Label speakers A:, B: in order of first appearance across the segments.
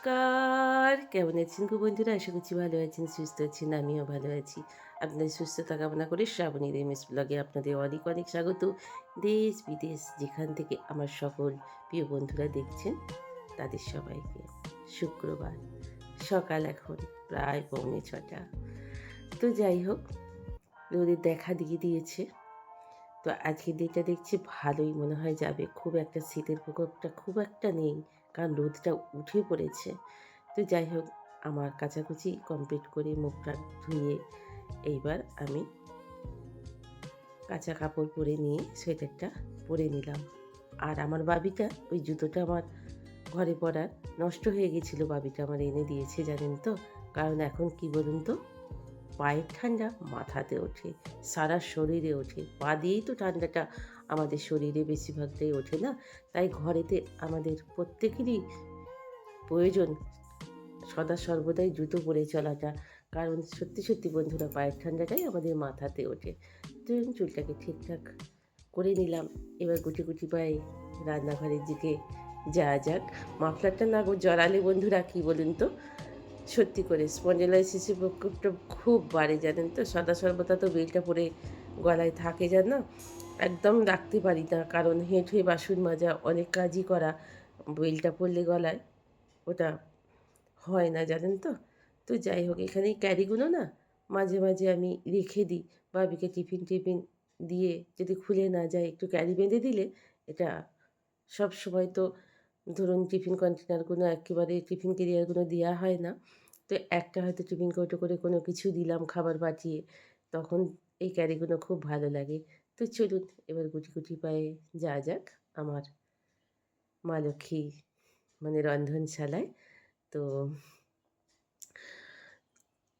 A: নমস্কার। কেমন আছেন গো বন্ধুরা? আশা করছি ভালো আছেন, সুস্থ আছেন, আমিও ভালো আছি। আপনাদের সুস্থতা কামনা করে শ্রাবণীর এমএস ব্লগে আপনাদের অনেক অনেক স্বাগত। দেশ বিদেশ যেখান থেকে আমার সকল প্রিয় বন্ধুরা দেখছেন, তাদের সবাইকে শুক্রবার। সকাল এখন, প্রায় পৌনে ছটা। তো যাই হোক, রোদের দেখা দিয়ে দিয়েছে। তো আজকের দিনটা দেখছি ভালোই মনে হয় যাবে। খুব একটা শীতের প্রকোপটা খুব একটা নেই। কারণ রোদটা উঠে পড়েছে। তো যাই হোক, আমার কাচাকুচি কমপ্লিট করে মুখটা ধুয়ে এইবার আমি কাঁচা কাপড় পরে নিয়ে সোয়েটারটা পরে নিলাম। আর আমার বাবিটা, ওই জুতোটা আমার ঘরে পরার নষ্ট হয়ে গেছিল, বাবিটা আমার এনে দিয়েছে, জানেন তো? কারণ এখন কি বলুন তো? পায়ের ঠান্ডা মাথাতে ওঠে, সারা শরীরে ওঠে, পা দিয়েই তো ঠান্ডাটা আমাদের শরীরে বেশিরভাগটাই ওঠে না। তাই ঘরেতে আমাদের প্রত্যেকেরই প্রয়োজন সদা সর্বদাই জুতো পরে চলাটা। কারণ সত্যি সত্যি বন্ধুরা, পায়ের ঠান্ডাটাই আমাদের মাথাতে ওঠে। তো চুলটাকে ঠিকঠাক করে নিলাম। এবার গুটি গুটি পায়ে রান্নাঘরের দিকে যাওয়া যাক। মাফলারটা না জড়ালে বন্ধুরা, কী বলুন তো? সত্যি করে স্পন্ডেলাইসিসের প্রকোপটা খুব বাড়ে জানেন তো? সদা সর্বদা তো বেলটা পরে গলায় থাকে যান না একদম রাখতে পারি না। কারণ হেঁটে বাসন মাজা, অনেক কাজই করা বেলটা পড়লে গলায়, ওটা হয় না, জানেন তো? তো যাই হোক এখানে ক্যারিগুলো না, মাঝে মাঝে আমি রেখে দিই। বাবিকে টিফিন টিফিন দিয়ে যদি খুলে না যায়, একটু ক্যারি বেঁধে দিলে, এটা সব সময় তো ধরুন টিফিন কন্টেনারগুলো একেবারে টিফিন কেরিয়ারগুলো দেওয়া হয় না। তো একটা হয়তো টিফিন কৌটো করে কোনো কিছু দিলাম, খাবার পাঠিয়ে তখন এই ক্যারিগুলো খুব ভালো লাগে। তো চলুন এবার গুটি গুটি পায়ে যা যাক আমার মা লক্ষ্মী মানে রন্ধনশালায়। তো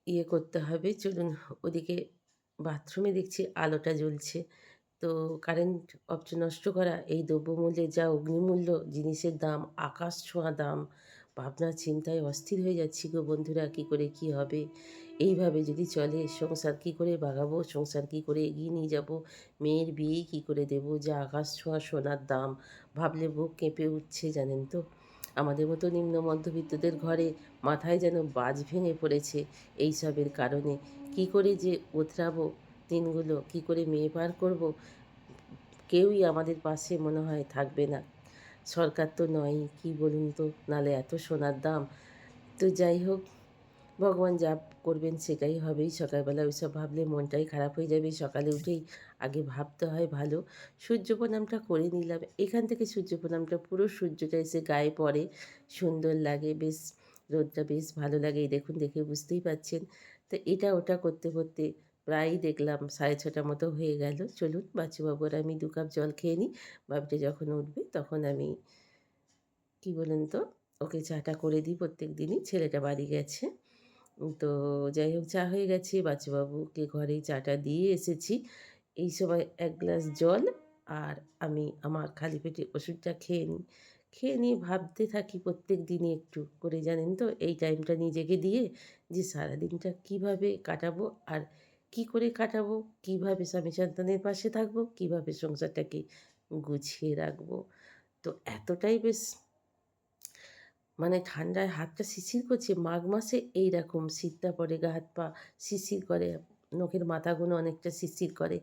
A: ইয়ে করতে হবে, চলুন ওদিকে বাথরুমে দেখছি আলোটা জ্বলছে। তো কারেন্ট অপচয় নষ্ট করা, এই দ্রব্যমূল্যে যা অগ্নিমূল্য, জিনিসের দাম, আকাশ ছোঁয়া দাম ভাবনার চিন্তায় অস্থির হয়ে যাচ্ছি গো বন্ধুরা, কী করে কি হবে? এইভাবে যদি চলে, সংসার কী করে বাগাবো? সংসার কী করে এগিয়ে নিয়ে যাব? মেয়ের বিয়ে কী করে দেব? যা আকাশ ছোঁয়া সোনার দাম, ভাবলে বুক কেঁপে উঠছে, জানেন তো? আমাদের মতো নিম্ন মধ্যবিত্তদের ঘরে মাথায় যেন বাজ ভেঙে পড়েছে এইসবের কারণে। কি করে যে ওতরাবো দিনগুলো? কি করে মেয়ে পার করব? কেউই আমাদের পাশে মনে হয় থাকবে না। সরকার তো নয় কি বলুন তো? নালে এত সোনার দাম। তো যাই হোক ভগবান যা করবেন সেটাই হবেই সকালবেলা ওইসব ভাবলে মনটাই খারাপ হয়ে যাবে। সকালে উঠেই আগে ভাবতে হয় ভালো। সূর্য প্রণামটা করে নিলাম। এখান থেকে সূর্য প্রণামটা পুরো সূর্যটা এসে গায়ে পড়ে। সুন্দর লাগে, বেশ রোদটা বেশ ভালো লাগে। দেখুন, দেখে বুঝতেই পাচ্ছেন। তো এটা ওটা করতে করতে প্রায়ই দেখলাম সাড়ে ছটা মতো হয়ে গেল। চলুন বাচ্চুবাবু আর আমি দু কাপ জল খেয়ে নিই। বাবিটা যখন উঠবে তখন আমি, কি বলুন তো, ওকে চাটা করে দিই প্রত্যেক দিনই। ছেলেটা বাড়ি গেছে। তো যাই হোক চা হয়ে গেছে। বাচ্চুবাবুকে ঘরেই চাটা দিয়ে এসেছি। এই সময় এক গ্লাস জল আর আমি আমার খালি পেটে ওষুধটা খেয়ে নিই খেয়ে নিয়ে ভাবতে থাকি প্রত্যেক দিনই একটু করে, জানেন তো? এই টাইমটা নিজেকে দিয়ে যে সারাদিনটা কীভাবে কাটাবো আর কি করে কাটাবো, কীভাবে স্বামী সন্তানের পাশে থাকব, কীভাবে সংসারটাকে গুছিয়ে রাখব। তো এতটাই বেশ মানে ঠান্ডায় হাতটা শিশির করছে, মাঘ মাসে এইরকম শীতটা পরে গা হাত পা শিশির করে, নখের মাথাগুলো অনেকটা শিশির করে।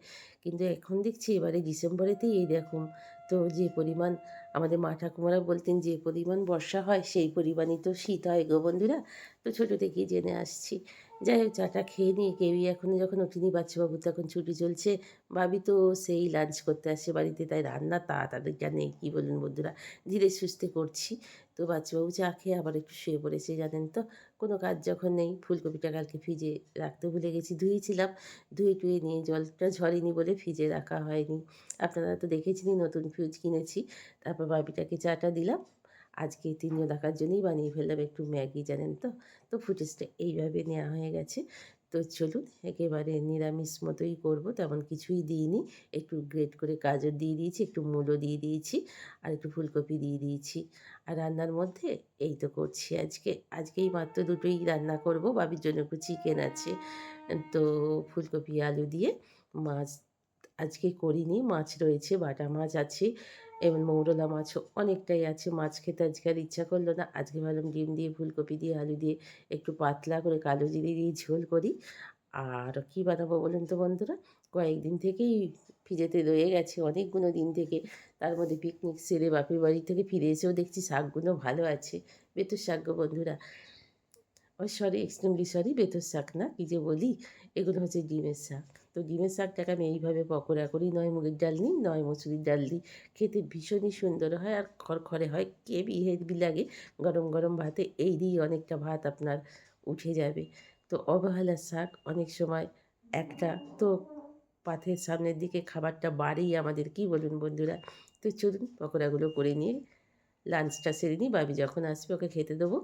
A: কিন্তু এখন দেখছি এবারে ডিসেম্বরেতেই এই রকম। তো যে পরিমাণ আমাদের মা ঠাকুমারা বলতেন, যে পরিমাণ বর্ষা হয়, সেই পরিমাণই তো শীত হয় গো বন্ধুরা। তো ছোটো থেকেই জেনে আসছি। যাই হোক, চাটা খেয়ে নিয়ে কেউই এখনও যখন উঠিনি বাচ্চাবাবু তখন ছুটি চলছে। ভাবি তো সেই লাঞ্চ করতে আসে বাড়িতে, তাই রান্না তা তাড়াতাড়ি নেই, কী বলুন বন্ধুরা? ধীরে সুস্থে করছি। তো বাচ্চাবাবু চা খেয়ে আবার একটু শুয়ে পড়েছে, জানেন তো? কোনো কাজ যখন নেই, ফুলকপিটা কালকে ফ্রিজে রাখতে ভুলে গেছি, ধুয়েছিলাম। ধুয়ে টুয়ে নিয়ে জলটা ঝরেনি বলে ফ্রিজে রাখা হয়নি। আপনারা তো দেখেছেনই, নতুন ফ্রিজ কিনেছি। তারপর বাবিটাকে চাটা দিলাম। আজকে তিনজন রাখার জন্যই বানিয়ে ফেললাম একটু ম্যাগি, জানেন তো? তো ফুটেজটা এইভাবে নেওয়া হয়ে গেছে। তো চলুন, একেবারে নিরামিষ মতোই করব, তেমন কিছুই দিইনি। একটু গ্রেট করে গাজর দিয়ে দিয়েছি, একটু মূলো দিয়ে দিয়েছি, আর একটু ফুলকপি দিয়ে দিয়েছি। আর রান্নার মধ্যে এই তো করছি আজকে। আজকেই মাত্র দুটোই রান্না করব, বাবির জন্য একটু চিকেন আছে। তো ফুলকপি, আলু দিয়ে মাছ আজকে করিনি, মাছ রয়েছে, বাটা মাছ আছে। এবং মৌরলা মাছও অনেকটাই আছে। মাছ খেতে আজকে আর ইচ্ছা করল না। আজকে ভাবলাম ডিম দিয়ে, ফুলকপি দিয়ে, আলু দিয়ে একটু পাতলা করে কালো জিরে দিয়ে ঝোল করি। আর কী বানাবো বলুন তো বন্ধুরা? কয়েকদিন থেকেই ফ্রিজেতে রয়ে গেছে অনেকগুলো দিন থেকে। তার মধ্যে পিকনিক সেরে বাপের বাড়ি থেকে ফিরে এসেও দেখছি শাকগুলো ভালো আছে। বেতুর শাক গো বন্ধুরা। ও সরি এক্সট্রিমলি সরি বেতুর শাক না, কী যে বলি? এগুলো হচ্ছে ডিমের শাক। তো ডিমের শাকটাকে আমি এইভাবে পকোড়া করি। নয় মুগের ডাল নিই, নয় মুসুরির ডাল দিই। খেতে ভীষণই সুন্দর হয় আর খড়খড়ে হয়, কে হেভি লাগে। গরম গরম ভাতে এই দিয়ে অনেকটা ভাত আপনার উঠে যাবে। তো অবহেলার শাক অনেক সময় একটা তো পাথের সামনের দিকে খাবারটা বাড়েই আমাদের, কি বলুন বন্ধুরা? তো চলুন পকোড়াগুলো করে নিয়ে লাঞ্চটা সেরে নিই। বাবি যখন আসবে ওকে খেতে দেবো।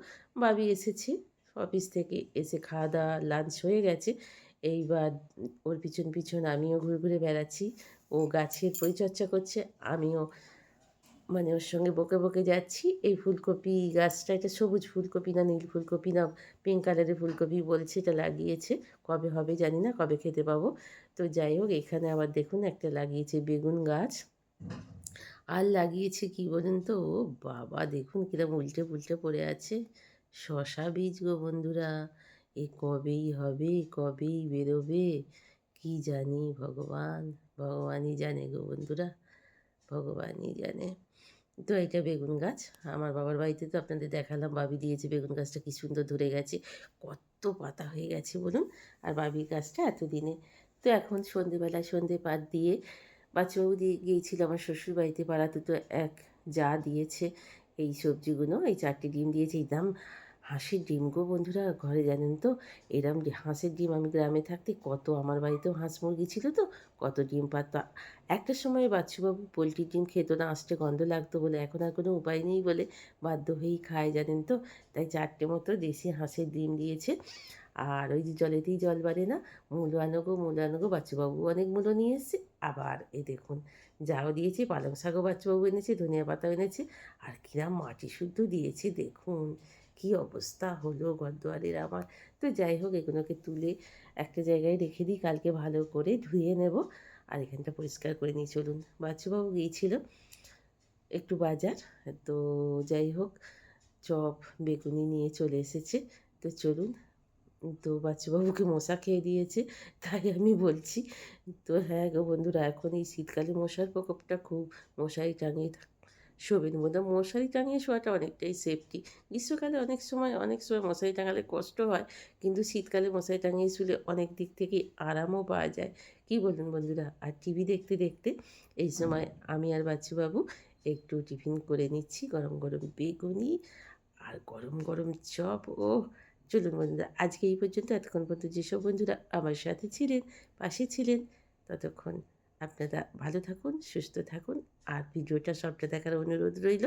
A: বাবি এসেছে, অফিস থেকে এসে খাওয়া দাওয়া, লাঞ্চ হয়ে গেছে। এইবার ওর পিছন পিছন আমিও ঘুরে ঘুরে বেড়াচ্ছি। ও গাছের পরিচর্যা করছে, আমিও মানে ওর সঙ্গে বকে বকে যাচ্ছি। এই ফুলকপি গাছটা, এটা সবুজ ফুলকপি না নীল ফুলকপি না পিঙ্ক কালারের ফুলকপি বলছে, এটা লাগিয়েছে। কবে হবে জানি না, কবে খেতে পাবো। তো যাই হোক, এখানে আবার দেখুন একটা লাগিয়েছে বেগুন গাছ। আর লাগিয়েছে কি বলুন তো? ও বাবা, দেখুন কিরম উল্টে পুল্টে পড়ে আছে। শশা বীজ গো বন্ধুরা। এ কবেই হবে, কবেই বেরোবে? কি জানি ভগবান, ভগবানই জানে গো বন্ধুরা, ভগবানই জানে। তো এটা বেগুন গাছ, আমার বাবার বাড়িতে তো আপনাদের দেখালাম, বাবি দিয়েছে বেগুন গাছটা, কি সুন্দর ধরে গেছে, কত পাতা হয়ে গেছে বলুন, আর বাবির গাছটা এতদিনে। তো এখন সন্ধেবেলায় সন্ধে পাত দিয়ে, বাচ্চাবাবু দিয়ে গিয়েছিল আমার শ্বশুর বাড়িতে পাড়াতে, তো এক যা দিয়েছে, এই সবজিগুলো, এই চারটে ডিম দিয়েছে, এই দাম হাঁসের ডিম গো বন্ধুরা, ঘরে জানেন তো, এরম হাঁসের ডিম আমি গ্রামে থাকতে কত আমার বাড়িতেও হাঁস মুরগি ছিল তো, কত ডিম পাতো একটা সময় বাচ্চুবাবু পোলট্রির ডিম খেত না আসতে গন্ধ লাগতো বলে, এখন আর কোনো উপায় নেই বলে বাধ্য হয়েই খায় জানেন তো, তাই চারটে মতো দেশি হাঁসের ডিম দিয়েছে। আর ওই যে জলেতেই জল বাড়ে না, মূলো আনো গো, মূলো আনো বাচ্চুবাবু অনেক মূলো নিয়ে এসছে। আবার এ দেখুন, যাও দিয়েছে, পালং শাকও বাচ্চুবাবু এনেছে, ধনিয়া পাতা এনেছে, আর কিরাম মাটি শুদ্ধ দিয়েছে, দেখুন। কি অবস্থা হলো ঘরদুয়ারের আমার? তো যাই হোক, এগুলোকে তুলে একটা জায়গায় রেখে দিই, কালকে ভালো করে ধুয়ে নেব আর এখানটা পরিষ্কার করে নিয়ে চলুন বাচ্চুবাবু গিয়েছিল একটু বাজার। তো যাই হোক, চপ, বেগুনি নিয়ে চলে এসেছে। তো চলুন, তো বাচ্চুবাবুকে মশা খেয়ে দিয়েছে, তাই আমি বলছি, তো হ্যাঁ গো বন্ধুরা, এখন এই শীতকালে মশার প্রকোপটা খুব, মশারি টাঙিয়ে শোবেন মধ্যে মশারি টাঙিয়ে শোয়াটা অনেকটাই সেফটি গ্রীষ্মকালে অনেক সময় অনেক সময় মশারি টাঙালে কষ্ট হয়, কিন্তু শীতকালে মশারি টাঙিয়ে শুলে অনেক দিক থেকে আরামও পাওয়া যায়। কি বলুন বন্ধুরা? আর টিভি দেখতে দেখতে এই সময় আমি আর বাচ্চুবাবু একটু টিফিন করে নিচ্ছি, গরম গরম বেগুনি আর গরম গরম চপ। ও চলুন বন্ধুরা, আজকে এই পর্যন্ত। এতক্ষণ পর্যন্ত যেসব বন্ধুরা আমার সাথে ছিলেন, পাশে ছিলেন, ততক্ষণ আপনারা ভালো থাকুন, সুস্থ থাকুন। আর ভিডিওটা সবটা দেখার অনুরোধ রইল।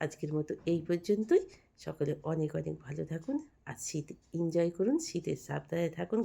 A: আজকের মতো এই পর্যন্তই। সকলে অনেক অনেক ভালো থাকুন। আর শীত এনজয় করুন। শীতের সাবধানে থাকুন।